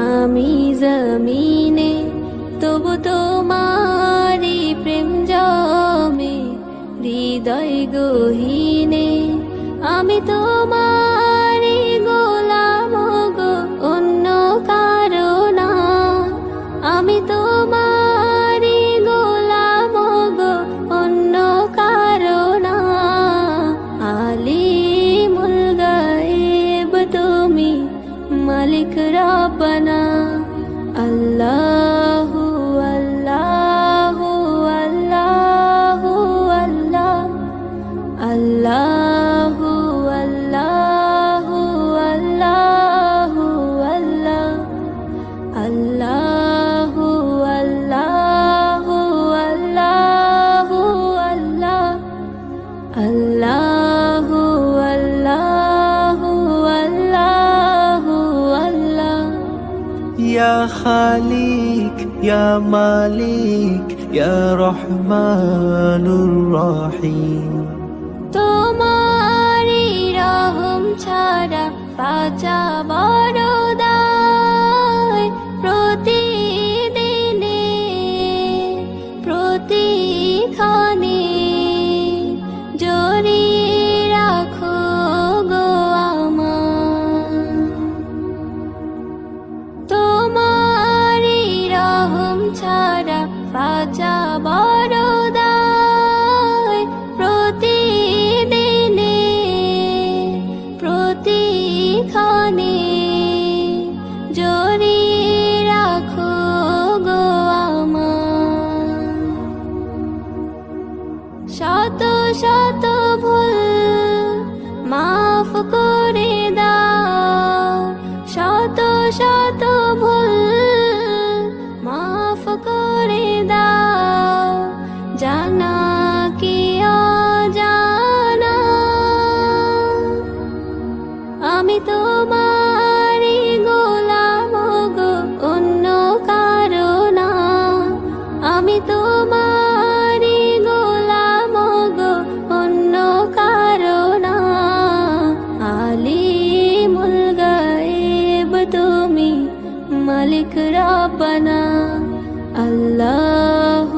আমি জমিনে তবু তোমারি প্রেম জমে হৃদয় গহীনে আমি তোমারি মালিক রাব্বানা আল্লাহু يا خالق يا مالك يا رحمن الرحيم তোমারি রহম ছাড়া বাঁচা ছাড়া বাঁচা বড় দায়। প্রতিদিনে প্রতিক্ষণে জড়িয়ে রাখো গো আমার। শত শত ভুল মাফ করে তোমারি গোলাম গো, অন্য কারণা আমি তোমারি গোলাম গো, অন্য কারণা আলিমুল গায়েব তুমি মালিক আল্লাহু আল্লাহু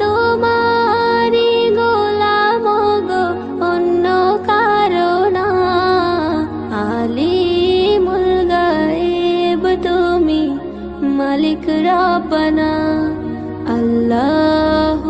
তোমারি গোলাম গো অন্য কারণা আলি মুলগায়েব তুমি মালিক রাপনা আল্লাহ